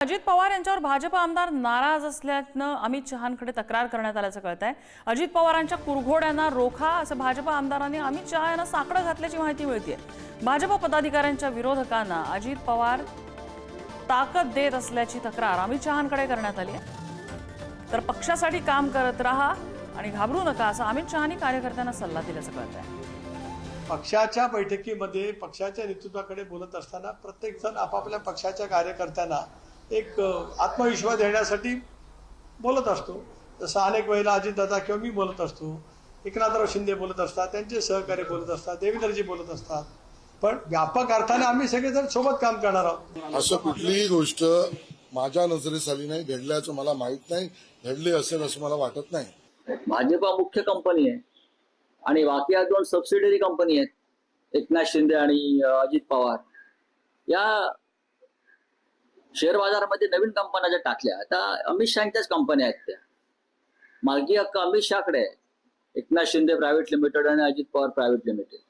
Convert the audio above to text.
अजित पवार यांच्यावर भाजप आमदार नाराज असल्यानं अमित शहांकडे तक्रार करण्यात आल्याचं कळत आहे अजित पवारांच्या कुरघोड्यांना रोखा असं भाजप आमदारांनी अमित शहा यांना साकडं घातल्याची माहिती मिळते भाजप पदाधिकाऱ्यांच्या विरोधकांना अजित पवार ताकद देत असल्याची तक्रार अमित शहांकडे करण्यात आली आहे तर पक्षासाठी काम करत राहा आणि घाबरू नका असं अमित शहानी कार्यकर्त्यांना सल्ला दिल्याचं कळत आहे पक्षाच्या बैठकीमध्ये पक्षाच्या नेतृत्वाकडे बोलत असताना प्रत्येक जण आपापल्या पक्षाच्या कार्यकर्त्यांना एक आत्मविश्वास देण्यासाठी बोलत असतो. जसं अनेक वेळेला अजितदादा किंवा मी बोलत असतो. एकनाथराव शिंदे बोलत असतात त्यांचे सहकारी बोलत असतात देवेंद्रजी बोलत असतात. पण व्यापक अर्थाने आम्ही सगळेजण सोबत काम करणार आहोत. असं कुठलीही गोष्ट माझ्या नजरेस आली नाही घडल्याचं मला माहीत नाही घडली असेल असं मला वाटत नाही. भाजपा मुख्य कंपनी आहे आणि बाकी या दोन सबसिडरी कंपनी आहेत एकनाथ शिंदे आणि अजित पवार. या शेअर बाजारामध्ये नवीन कंपन्या ज्या टाकल्या आता अमित शहाच्याच कंपन्या आहेत त्या. मालकी हक्क अमित शहाकडे आहे. एकनाथ शिंदे प्रायव्हेट लिमिटेड आणि अजित पवार प्रायव्हेट लिमिटेड